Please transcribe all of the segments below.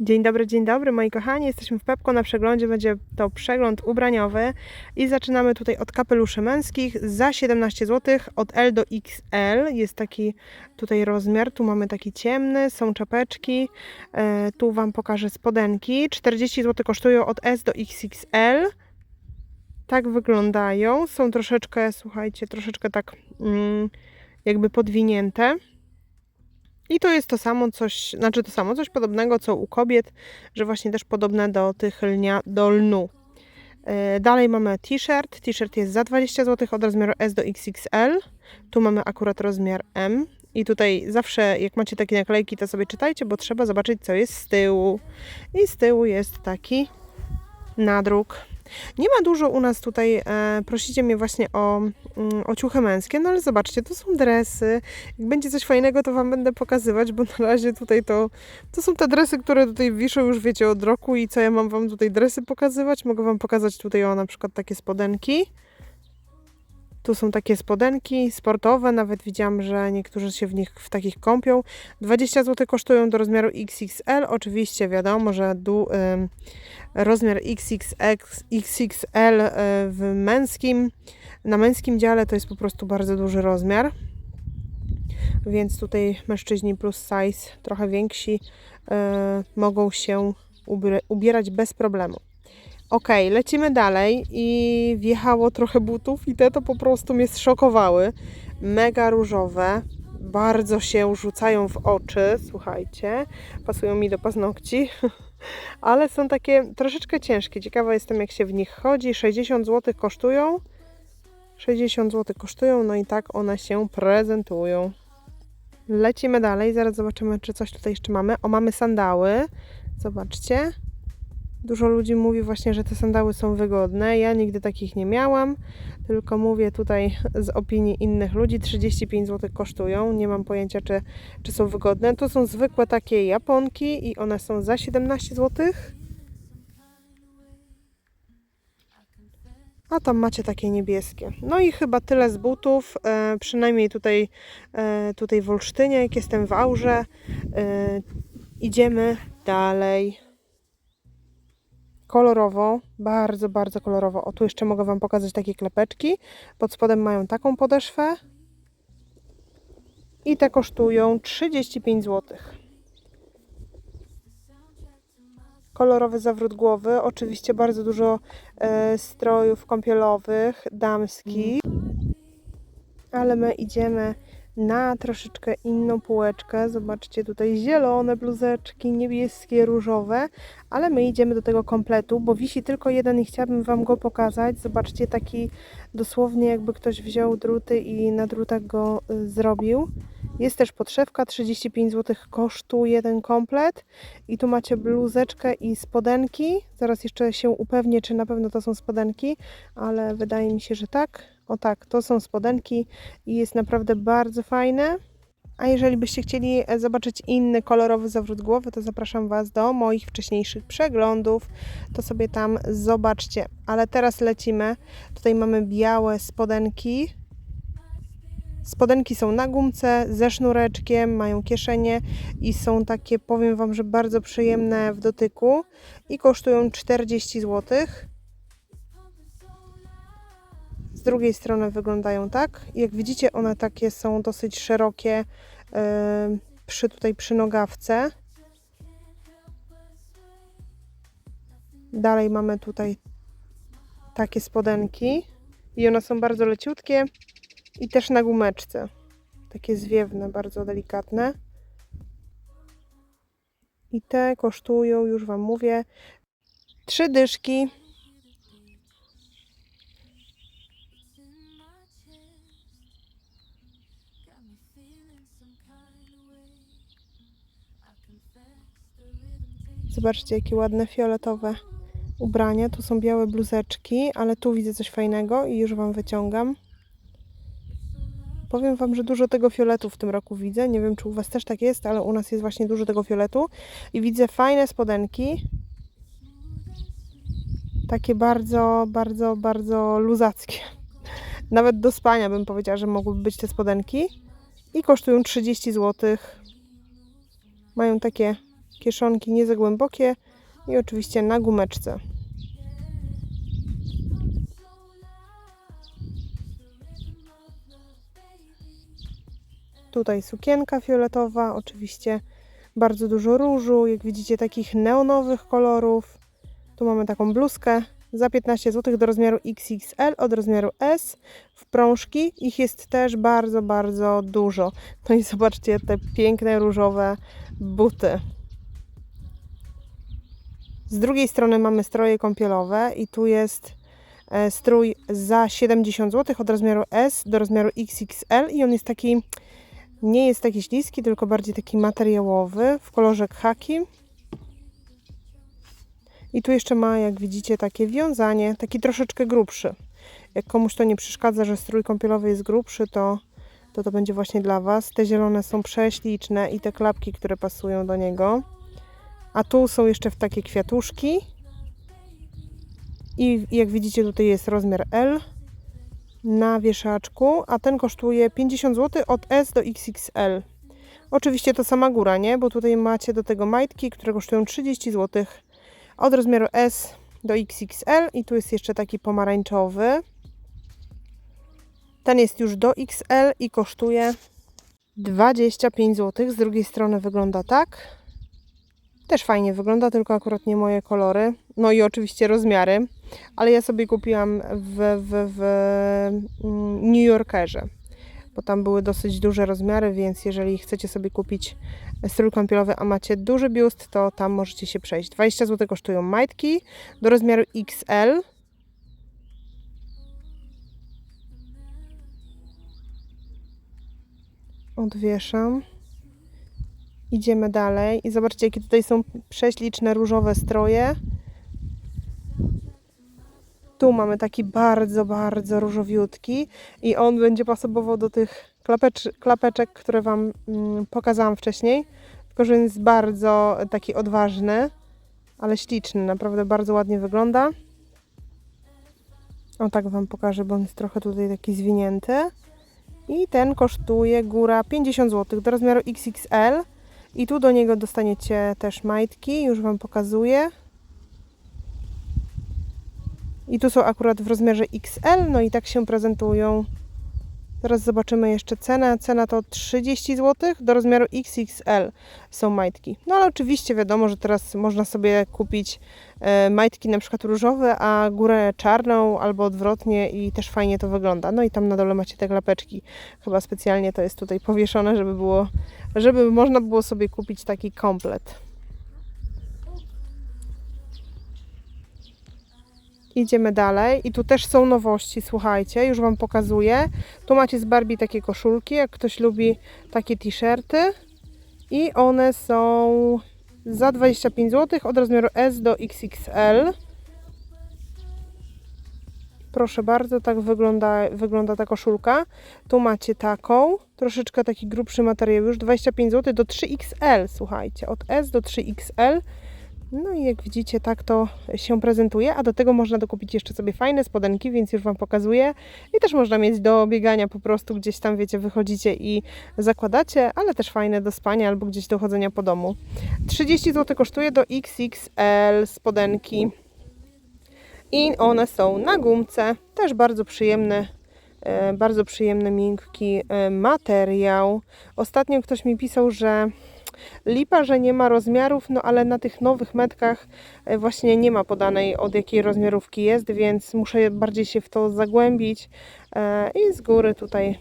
Dzień dobry, dzień dobry moi kochani. Jesteśmy w Pepko na przeglądzie. Będzie to przegląd ubraniowy i zaczynamy tutaj od kapeluszy męskich za 17 zł od L do XL. Jest taki tutaj rozmiar. Tu mamy taki ciemny, są czapeczki. E, tu Wam pokażę spodenki. 40 zł kosztują od S do XXL. Tak wyglądają. Są troszeczkę, słuchajcie, troszeczkę tak mm, jakby podwinięte. I to jest to samo coś, znaczy to samo, coś podobnego co u kobiet, że właśnie też podobne do tych lnia, do lnu. Yy, Dalej mamy t-shirt. T-shirt jest za 20 zł od rozmiaru S do XXL. Tu mamy akurat rozmiar M. I tutaj zawsze, jak macie takie naklejki, to sobie czytajcie, bo trzeba zobaczyć, co jest z tyłu. I z tyłu jest taki nadruk. Nie ma dużo u nas tutaj, e, prosicie mnie właśnie o, mm, o ciuchy męskie, no ale zobaczcie, to są dresy. Jak będzie coś fajnego, to Wam będę pokazywać, bo na razie tutaj to, to są te dresy, które tutaj wiszą już wiecie od roku i co ja mam Wam tutaj dresy pokazywać? Mogę Wam pokazać tutaj o na przykład takie spodenki. Tu są takie spodenki sportowe, nawet widziałam, że niektórzy się w nich w takich kąpią. 20 zł kosztują do rozmiaru XXL. Oczywiście wiadomo, że du, ym, rozmiar XXX, XXL y, w męskim, na męskim dziale to jest po prostu bardzo duży rozmiar. Więc tutaj mężczyźni plus size, trochę więksi, y, mogą się ubie- ubierać bez problemu. Ok, lecimy dalej i wjechało trochę butów i te to po prostu mnie zszokowały. Mega różowe, bardzo się rzucają w oczy, słuchajcie, pasują mi do paznokci, ale są takie troszeczkę ciężkie. Ciekawa jestem jak się w nich chodzi. 60 zł kosztują. 60 zł kosztują, no i tak one się prezentują. Lecimy dalej, zaraz zobaczymy, czy coś tutaj jeszcze mamy. O, mamy sandały. Zobaczcie. Dużo ludzi mówi właśnie, że te sandały są wygodne. Ja nigdy takich nie miałam, tylko mówię tutaj z opinii innych ludzi. 35 zł kosztują. Nie mam pojęcia, czy, czy są wygodne. To są zwykłe takie japonki i one są za 17 zł. A tam macie takie niebieskie. No i chyba tyle z butów, e, przynajmniej tutaj, e, tutaj w Olsztynie, jak jestem w Aurze. E, idziemy dalej kolorowo, bardzo, bardzo kolorowo. O, tu jeszcze mogę Wam pokazać takie klepeczki. Pod spodem mają taką podeszwę. I te kosztują 35 zł. Kolorowy zawrót głowy. Oczywiście bardzo dużo e, strojów kąpielowych, damskich. Ale my idziemy na troszeczkę inną półeczkę. Zobaczcie tutaj zielone bluzeczki, niebieskie, różowe, ale my idziemy do tego kompletu, bo wisi tylko jeden i chciałabym Wam go pokazać. Zobaczcie, taki dosłownie jakby ktoś wziął druty i na drutach go y, zrobił. Jest też podszewka, 35 zł kosztuje ten komplet. I tu macie bluzeczkę i spodenki. Zaraz jeszcze się upewnię, czy na pewno to są spodenki, ale wydaje mi się, że tak. O tak, to są spodenki i jest naprawdę bardzo fajne. A jeżeli byście chcieli e, zobaczyć inny kolorowy zawrót głowy, to zapraszam Was do moich wcześniejszych przeglądów. To sobie tam zobaczcie. Ale teraz lecimy. Tutaj mamy białe spodenki. Spodenki są na gumce, ze sznureczkiem, mają kieszenie i są takie, powiem Wam, że bardzo przyjemne w dotyku i kosztują 40 zł. Drugiej strony wyglądają tak. Jak widzicie, one takie są dosyć szerokie przy tutaj przy nogawce. Dalej mamy tutaj takie spodenki i one są bardzo leciutkie i też na gumeczce. Takie zwiewne, bardzo delikatne. I te kosztują, już Wam mówię, trzy dyszki. Zobaczcie, jakie ładne fioletowe ubrania. Tu są białe bluzeczki, ale tu widzę coś fajnego i już Wam wyciągam. Powiem Wam, że dużo tego fioletu w tym roku widzę. Nie wiem, czy u Was też tak jest, ale u nas jest właśnie dużo tego fioletu. I widzę fajne spodenki. Takie bardzo, bardzo, bardzo luzackie. Nawet do spania bym powiedziała, że mogłyby być te spodenki. I kosztują 30 zł. Mają takie kieszonki nie za głębokie i oczywiście na gumeczce. Tutaj sukienka fioletowa, oczywiście bardzo dużo różu, jak widzicie takich neonowych kolorów. Tu mamy taką bluzkę za 15 zł do rozmiaru XXL od rozmiaru S w prążki. Ich jest też bardzo, bardzo dużo. No i zobaczcie te piękne różowe buty. Z drugiej strony mamy stroje kąpielowe i tu jest e, strój za 70 zł od rozmiaru S do rozmiaru XXL i on jest taki, nie jest taki śliski, tylko bardziej taki materiałowy w kolorze khaki. I tu jeszcze ma, jak widzicie, takie wiązanie, taki troszeczkę grubszy. Jak komuś to nie przeszkadza, że strój kąpielowy jest grubszy, to to, to będzie właśnie dla Was. Te zielone są prześliczne i te klapki, które pasują do niego. A tu są jeszcze takie kwiatuszki. I jak widzicie, tutaj jest rozmiar L na wieszaczku, a ten kosztuje 50 zł od S do XXL. Oczywiście to sama góra, nie? Bo tutaj macie do tego majtki, które kosztują 30 zł od rozmiaru S do XXL i tu jest jeszcze taki pomarańczowy. Ten jest już do XL i kosztuje 25 zł. Z drugiej strony wygląda tak. Też fajnie wygląda, tylko akurat nie moje kolory. No i oczywiście rozmiary, ale ja sobie kupiłam w, w, w mm, New Yorkerze, bo tam były dosyć duże rozmiary, więc jeżeli chcecie sobie kupić strój kąpielowy, a macie duży biust, to tam możecie się przejść. 20 zł kosztują majtki do rozmiaru XL. Odwieszam. Idziemy dalej i zobaczcie, jakie tutaj są prześliczne różowe stroje. Tu mamy taki bardzo, bardzo różowiutki i on będzie pasował do tych klapecz, klapeczek, które Wam mm, pokazałam wcześniej. Tylko, że jest bardzo taki odważny, ale śliczny. Naprawdę bardzo ładnie wygląda. O tak Wam pokażę, bo on jest trochę tutaj taki zwinięty. I ten kosztuje góra 50 zł do rozmiaru XXL. I tu do niego dostaniecie też majtki, już Wam pokazuję. I tu są akurat w rozmiarze XL, no i tak się prezentują. Teraz zobaczymy jeszcze cenę. Cena to 30 zł, do rozmiaru XXL są majtki. No ale oczywiście wiadomo, że teraz można sobie kupić e, majtki na przykład różowe, a górę czarną albo odwrotnie i też fajnie to wygląda. No i tam na dole macie te klapeczki. Chyba specjalnie to jest tutaj powieszone, żeby było, żeby można było sobie kupić taki komplet. Idziemy dalej i tu też są nowości, słuchajcie, już Wam pokazuję. Tu macie z Barbie takie koszulki, jak ktoś lubi takie t-shirty i one są za 25 zł od rozmiaru S do XXL. Proszę bardzo, tak wygląda, wygląda ta koszulka. Tu macie taką, troszeczkę taki grubszy materiał już, 25 zł do 3XL, słuchajcie, od S do 3XL. No i jak widzicie, tak to się prezentuje, a do tego można dokupić jeszcze sobie fajne spodenki, więc już Wam pokazuję. I też można mieć do biegania po prostu gdzieś tam, wiecie, wychodzicie i zakładacie, ale też fajne do spania albo gdzieś do chodzenia po domu. 30 zł kosztuje do XXL spodenki. I one są na gumce, też bardzo przyjemne e, bardzo przyjemny, miękki e, materiał. Ostatnio ktoś mi pisał, że Lipa, że nie ma rozmiarów, no ale na tych nowych metkach e, właśnie nie ma podanej od jakiej rozmiarówki jest, więc muszę bardziej się w to zagłębić e, i z góry tutaj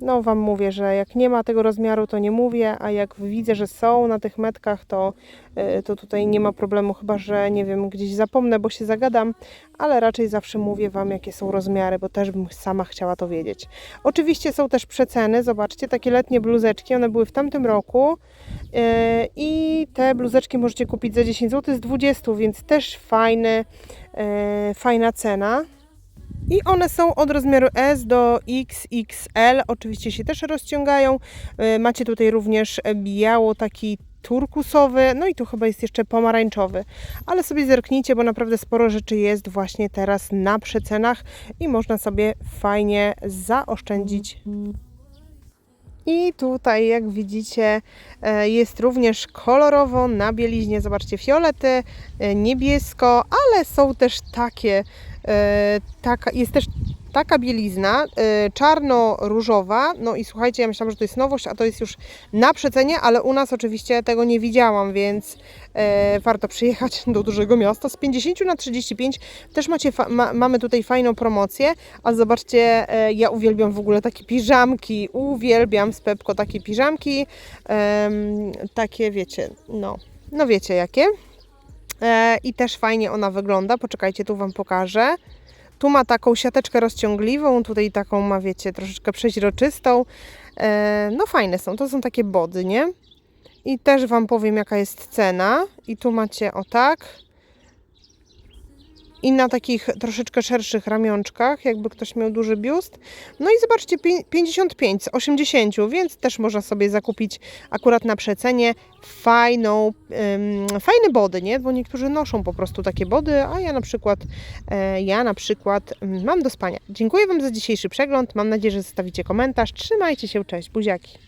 no Wam mówię, że jak nie ma tego rozmiaru, to nie mówię, a jak widzę, że są na tych metkach, to, e, to tutaj nie ma problemu, chyba że nie wiem, gdzieś zapomnę, bo się zagadam, ale raczej zawsze mówię Wam, jakie są rozmiary, bo też bym sama chciała to wiedzieć. Oczywiście są też przeceny, zobaczcie, takie letnie bluzeczki, one były w tamtym roku e, i te bluzeczki możecie kupić za 10 zł z 20, więc też fajny, e, fajna cena. I one są od rozmiaru S do XXL. Oczywiście się też rozciągają. Y, macie tutaj również biało, taki turkusowy, no i tu chyba jest jeszcze pomarańczowy. Ale sobie zerknijcie, bo naprawdę sporo rzeczy jest właśnie teraz na przecenach i można sobie fajnie zaoszczędzić. I tutaj, jak widzicie, e, jest również kolorowo na bieliźnie. Zobaczcie, fiolety, e, niebiesko, ale są też takie, taka, jest też taka bielizna, e, czarno-różowa. No i słuchajcie, ja myślałam, że to jest nowość, a to jest już na przecenie, ale u nas oczywiście tego nie widziałam, więc e, warto przyjechać do dużego miasta. Z 50 na 35 też macie ma, mamy tutaj fajną promocję, a zobaczcie, e, ja uwielbiam w ogóle takie piżamki, uwielbiam z Pepko takie piżamki, takie wiecie, no, no wiecie jakie. E, I też fajnie ona wygląda, poczekajcie, tu Wam pokażę. Tu ma taką siateczkę rozciągliwą, tutaj taką ma, wiecie, troszeczkę przeźroczystą. E, no fajne są, to są takie body, nie? I też Wam powiem, jaka jest cena. I tu macie o tak. I na takich troszeczkę szerszych ramionczkach, jakby ktoś miał duży biust. No i zobaczcie, pię- 55 z 80, więc też można sobie zakupić akurat na przecenie fajną, ym, fajne body, nie? Bo niektórzy noszą po prostu takie body, a ja na przykład, e, ja na przykład mm, mam do spania. Dziękuję Wam za dzisiejszy przegląd. Mam nadzieję, że zostawicie komentarz. Trzymajcie się, cześć, buziaki.